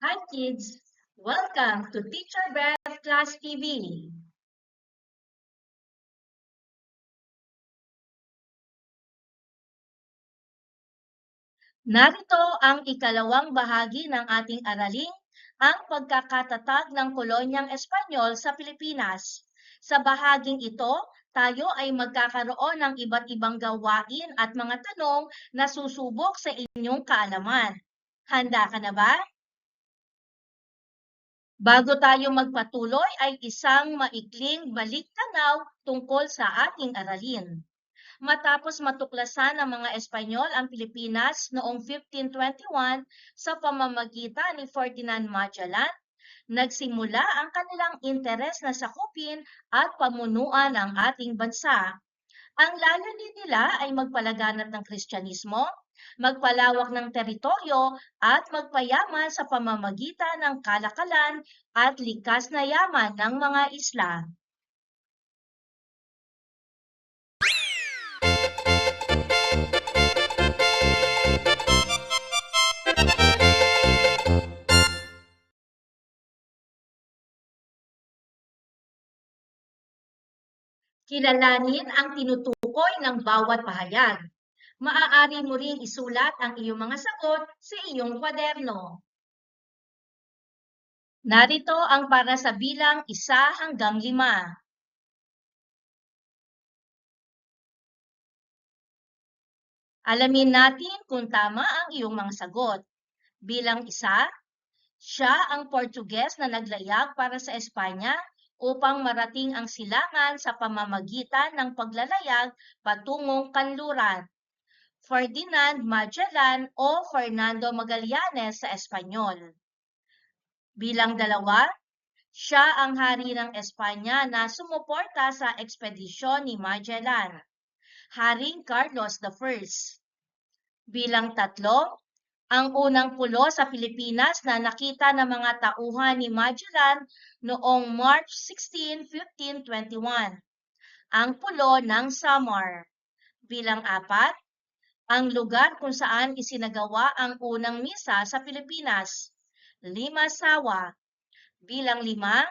Hi kids! Welcome to Teacher Beth Class TV. Narito ang ikalawang bahagi ng ating araling, ang pagkakatatag ng kolonyang Espanyol sa Pilipinas. Sa bahaging ito, tayo ay magkakaroon ng iba't ibang gawain at mga tanong na susubok sa inyong kaalaman. Handa ka na ba? Bago tayo magpatuloy ay isang maikling balik tanaw tungkol sa ating aralin. Matapos matuklasan ng mga Espanyol ang Pilipinas noong 1521 sa pamamagitan ni Ferdinand Magellan, nagsimula ang kanilang interes na sakupin at pamunuan ang ating bansa. Ang layunin nila ay magpalaganap ng Kristyanismo, magpalawak ng teritoryo at magpayaman sa pamamagitan ng kalakalan at likas na yaman ng mga isla. Kilalanin ang tinutukoy ng bawat pahayag. Maaari mo ring isulat ang iyong mga sagot sa iyong kwaderno. Narito ang para sa bilang isa hanggang lima. Alamin natin kung tama ang iyong mga sagot. Bilang isa, siya ang Portuges na naglayag para sa Espanya upang marating ang silangan sa pamamagitan ng paglalayag patungong kanluran. Ferdinand Magellan o Fernando Magallanes sa Espanyol. Bilang dalawa, siya ang hari ng Espanya na sumuporta sa ekspedisyon ni Magellan, Haring Carlos I. Bilang tatlo, ang unang pulo sa Pilipinas na nakita ng mga tauhan ni Magellan noong March 16, 1521, ang pulo ng Samar. Bilang apat, ang lugar kung saan isinagawa ang unang misa sa Pilipinas, Limasawa. Bilang lima,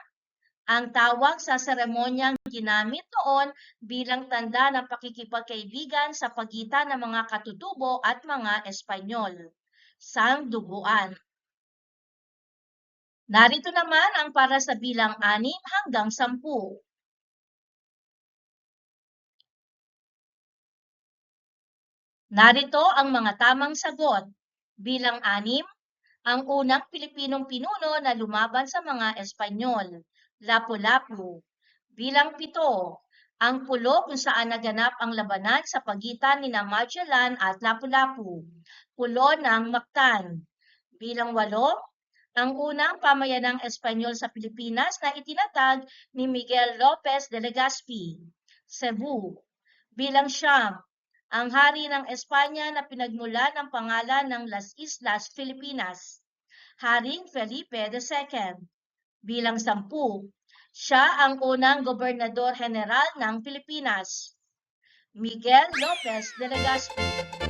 ang tawag sa seremonyang ginamit noon bilang tanda ng pakikipagkaibigan sa pagitan ng mga katutubo at mga Espanyol, sangduguan. Narito naman ang para sa bilang anim hanggang sampu. Narito ang mga tamang sagot. Bilang anim, ang unang Pilipinong pinuno na lumaban sa mga Espanyol, Lapu-Lapu. Bilang pito, ang pulo kung saan naganap ang labanan sa pagitan ni Magellan at Lapu-Lapu, pulo ng Mactan. Bilang walo, ang unang pamayanang Espanyol sa Pilipinas na itinatag ni Miguel Lopez de Legazpi, Cebu. Bilang siyam, ang hari ng Espanya na pinagmula ng pangalan ng Las Islas Filipinas, Haring Felipe II. Bilang sampu, siya ang unang gobernador general ng Pilipinas, Miguel Lopez de Legazpi.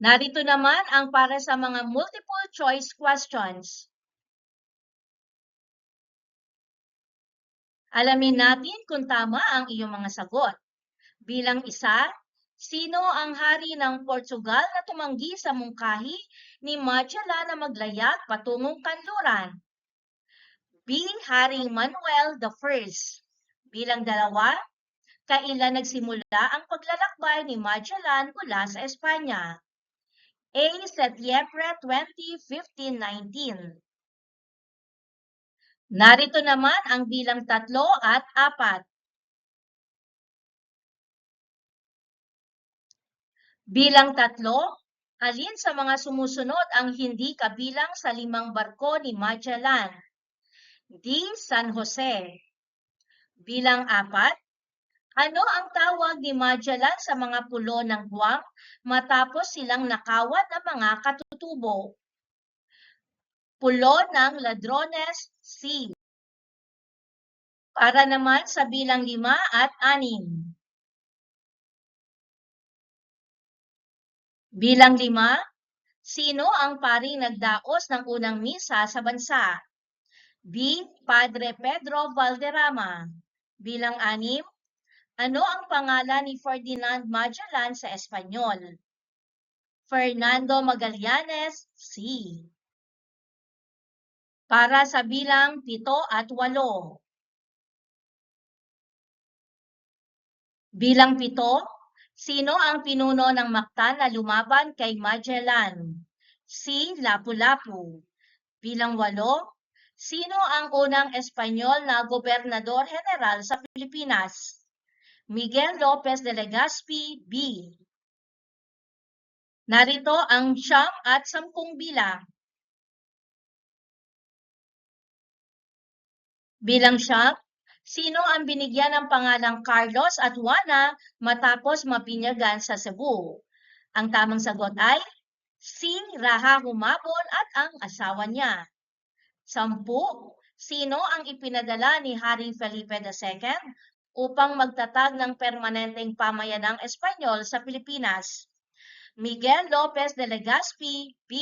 Narito naman ang para sa mga multiple choice questions. Alamin natin kung tama ang iyong mga sagot. Bilang isa, sino ang hari ng Portugal na tumanggi sa mungkahi ni Magellan na maglayag patungong kanluran? B. Haring Manuel I. Bilang dalawa, kailan nagsimula ang paglalakbay ni Magellan mula sa Espanya? A. Setyembre 20, 1519. Narito naman ang bilang tatlo at apat. Bilang tatlo, alin sa mga sumusunod ang hindi kabilang sa limang barko ni Magellan? D. San Jose. Bilang apat, ano ang tawag ni Magellan sa mga pulo ng Guam matapos silang nakawat ng mga katutubo? Pulo ng Ladrones Sea. Para naman sa bilang lima at anim. Bilang lima, sino ang paring nagdaos ng unang misa sa bansa? B. Padre Pedro Valderrama. Bilang anim, ano ang pangalan ni Ferdinand Magellan sa Espanyol? Fernando Magallanes, C. Para sa bilang pito at walo. Bilang pito, sino ang pinuno ng Mactan na lumaban kay Magellan? C. Lapu-Lapu. Bilang walo, sino ang unang Espanyol na gobernador general sa Pilipinas? Miguel Lopez de Legazpi, B. Narito ang siyam at sampung bilang. Bilang siyam, sino ang binigyan ng pangalang Carlos at Juana matapos mapinyagan sa Cebu? Ang tamang sagot ay si Raha Humabon at ang asawa niya. Sampu, sino ang ipinadala ni Haring Felipe II upang magtatag ng permanenteng pamayanang Espanyol sa Pilipinas? Miguel Lopez de Legazpi, B.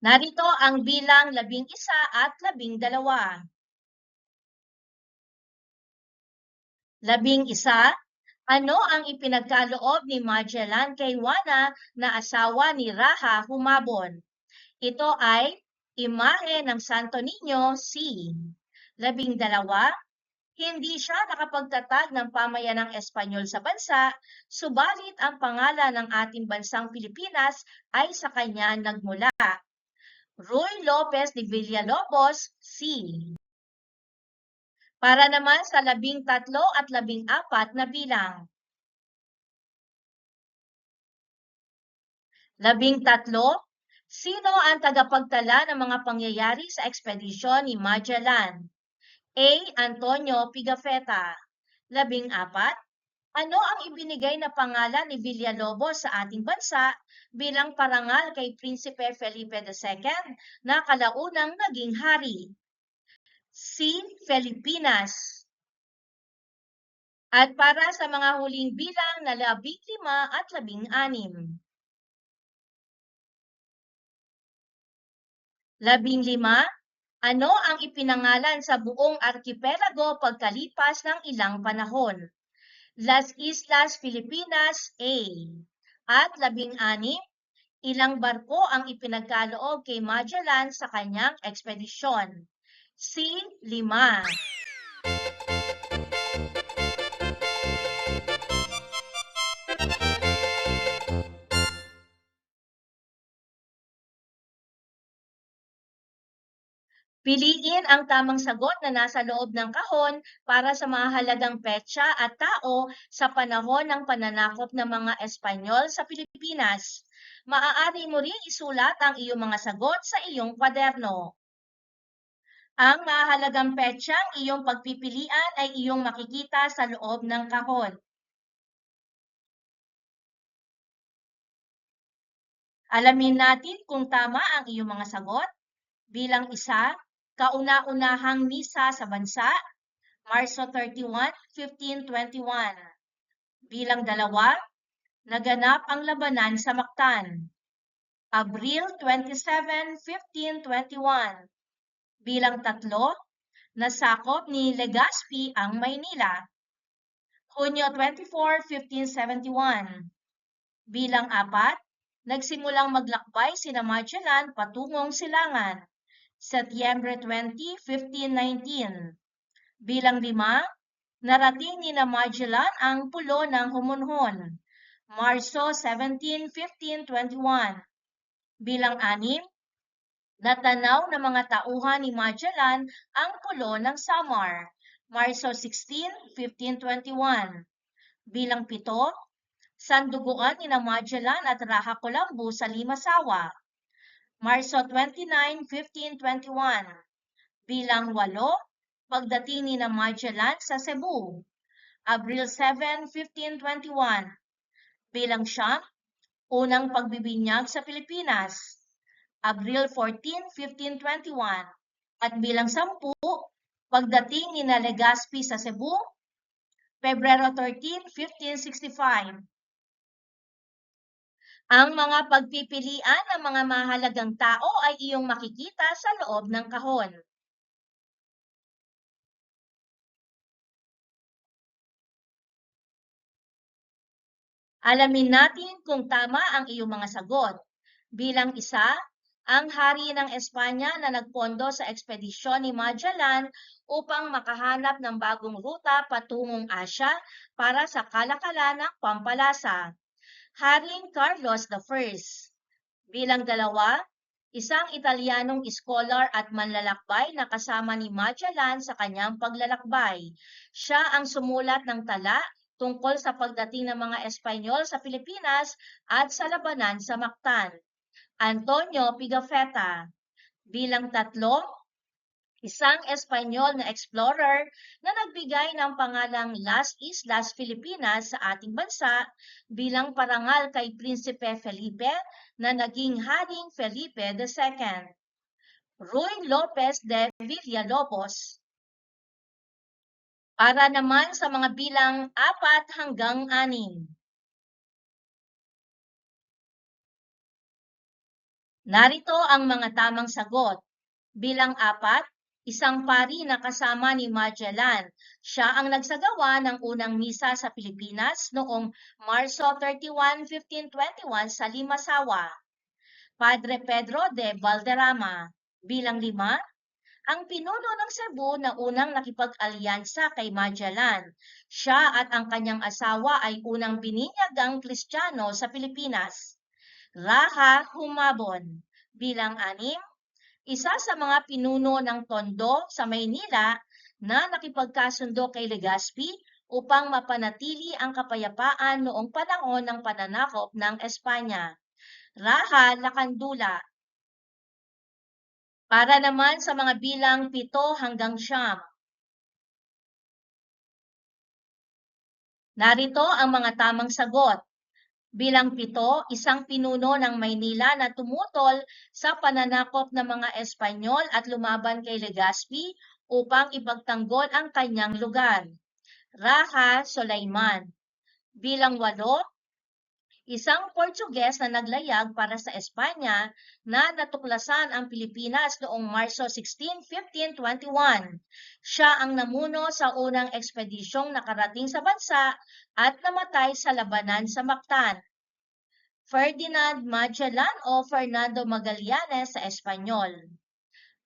Narito ang bilang labing isa at labing dalawa. Labing isa, ano ang ipinagkaloob ni Magellan kay Juana na asawa ni Raha Humabon? Ito ay imahe ng Santo Niño C. Labing dalawa, hindi siya nakapagtatag ng pamayanang Espanyol sa bansa, subalit ang pangalan ng ating bansang Pilipinas ay sa kanya nagmula. Roy Lopez de Villalobos, C. Para naman sa labing tatlo at labing apat na bilang. Labing tatlo, sino ang tagapagtala ng mga pangyayari sa ekspedisyon ni Magellan? A. Antonio Pigafetta. Labing apat, ano ang ibinigay na pangalan ni Villalobos sa ating bansa bilang parangal kay Prinsipe Felipe II na kalaunang naging hari? C. Filipinas. At para sa mga huling bilang na labing lima at labing anim. Labing lima, ano ang ipinangalan sa buong arkipelago pagkalipas ng ilang panahon? Las Islas Filipinas A. At labing anim, ilang barko ang ipinagkaloob kay Magellan sa kanyang ekspedisyon? C. Lima. Piliin ang tamang sagot na nasa loob ng kahon para sa mahalagang petsa at tao sa panahon ng pananakop ng mga Espanyol sa Pilipinas. Maaari mo rin isulat ang iyong mga sagot sa iyong kwaderno. Ang mahalagang petsang iyong pagpipilian ay iyong makikita sa loob ng kahon. Alamin natin kung tama ang iyong mga sagot. Bilang isa, kauna-unahang misa sa bansa, Marso 31, 1521. Bilang dalawa, naganap ang labanan sa Mactan, Abril 27, 1521. Bilang tatlo, nasakop ni Legazpi ang Maynila, Hunyo 24, 1571. Bilang apat, nagsimulang maglakbay sina Magellan patungong Silangan, Setyembre 20, 1519. Bilang lima, narating ni na Magellan ang pulo ng Humunhon, Marso 17, 1521. Bilang anim, natanaw ng mga tauhan ni Magellan ang pulo ng Samar, Marso 16, 1521. Bilang pito, sanduguan ni na Magellan at Raha Colombo sa Limasawa, Marso 29, 1521. Bilang walo, pagdating ni Magellan sa Cebu, Abril 7, 1521. Bilang siyam, unang pagbibinyag sa Pilipinas, Abril 14, 1521. At bilang sampu, Pagdating ni na Legazpi sa Cebu, Pebrero 13, 1565. Ang mga pagpipilian ng mga mahalagang tao ay iyong makikita sa loob ng kahon. Alamin natin kung tama ang iyong mga sagot. Bilang isa, ang hari ng Espanya na nagpondo sa ekspedisyon ni Magellan upang makahanap ng bagong ruta patungong Asya para sa kalakalan ng Pampalasa. Haring Carlos I. Bilang dalawa, isang Italianong scholar at manlalakbay na kasama ni Magellan sa kanyang paglalakbay. Siya ang sumulat ng tala tungkol sa pagdating ng mga Espanyol sa Pilipinas at sa labanan sa Mactan. Antonio Pigafetta. Bilang tatlo, isang Espanyol na explorer na nagbigay ng pangalang Las Islas Filipinas sa ating bansa bilang parangal kay Prinsipe Felipe na naging Haring Felipe II. Ruy Lopez de Villalobos. Para naman sa mga bilang 4 hanggang 6. Narito ang mga tamang sagot. Bilang 4, isang pari na kasama ni Magellan. Siya ang nagsagawa ng unang misa sa Pilipinas noong Marso 31, 1521 sa Limasawa. Padre Pedro de Valderrama. Bilang 5, ang pinuno ng Cebu na unang nakipag-alyansa kay Magellan. Siya at ang kanyang asawa ay unang bininyagang Kristiyano sa Pilipinas. Raha Humabon bilang anim, isa sa mga pinuno ng Tondo sa Maynila na nakipagkasundo kay Legazpi upang mapanatili ang kapayapaan noong panahon ng pananakop ng Espanya. Raha Lakandula para naman sa mga bilang pito hanggang siyam. Narito ang mga tamang sagot. Bilang pito, isang pinuno ng Maynila na tumutol sa pananakop ng mga Espanyol at lumaban kay Legazpi upang ipagtanggol ang kanyang lugar. Raha Solaiman. Bilang walo, isang Portuges na naglayag para sa Espanya na natuklasan ang Pilipinas noong Marso 16, 1521. Siya ang namuno sa unang ekspedisyong nakarating sa bansa at namatay sa labanan sa Mactan. Ferdinand Magellan o Fernando Magallanes sa Espanyol.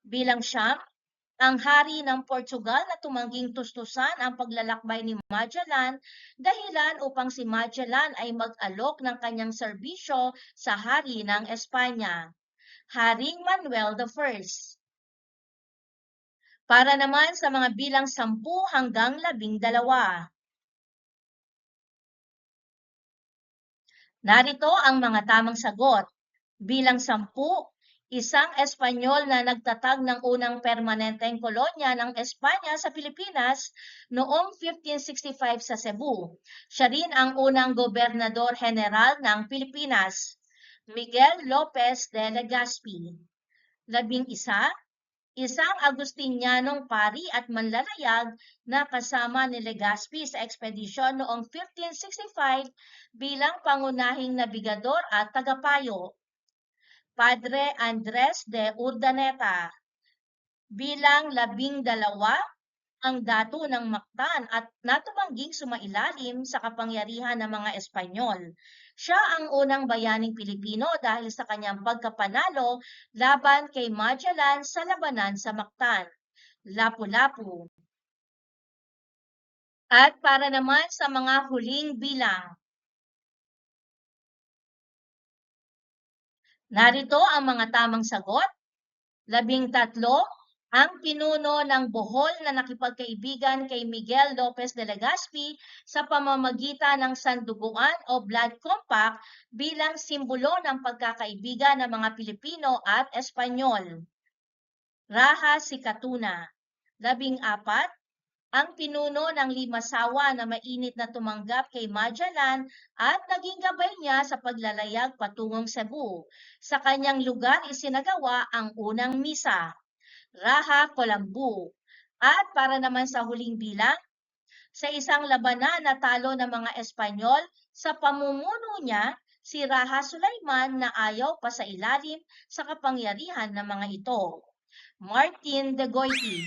Bilang siyam, ang hari ng Portugal na tumangging tustusan ang paglalakbay ni Magellan dahilan upang si Magellan ay mag-alok ng kanyang serbisyo sa hari ng Espanya, Haring Manuel I. Para naman sa mga bilang 10 hanggang 12. Narito ang mga tamang sagot. Bilang 10, isang Espanyol na nagtatag ng unang permanenteng kolonya ng Espanya sa Pilipinas noong 1565 sa Cebu. Siya rin ang unang gobernador general ng Pilipinas, Miguel Lopez de Legazpi. Labing isa, isang Agustinianong pari at manlalayag na kasama ni Legazpi sa ekspedisyon noong 1565 bilang pangunahing nabigador at tagapayo. Padre Andres de Urdaneta bilang labing dalawa ang dato ng Mactan at natumangging sumailalim sa kapangyarihan ng mga Espanyol. Siya ang unang bayaning Pilipino dahil sa kanyang pagkapanalo laban kay Magellan sa labanan sa Mactan. Lapu-Lapu. At para naman sa mga huling bilang, Narito ang mga tamang sagot. Labing tatlo, ang pinuno ng Bohol na nakipagkaibigan kay Miguel Lopez de Legazpi sa pamamagitan ng sanduguan o blood compact bilang simbolo ng pagkakaibigan ng mga Pilipino at Espanyol. Raha Sikatuna. Labing apat, ang pinuno ng Limasawa na mainit na tumanggap kay Magellan at naging gabay niya sa paglalayag patungong Cebu. Sa kanyang lugar isinagawa ang unang misa. Raha Colambu. At para naman sa huling bilang, sa isang labanan na talo ng mga Espanyol sa pamumuno niya, si Raha Sulaiman na ayaw pa sa ilalim sa kapangyarihan ng mga ito. Martin de Goiti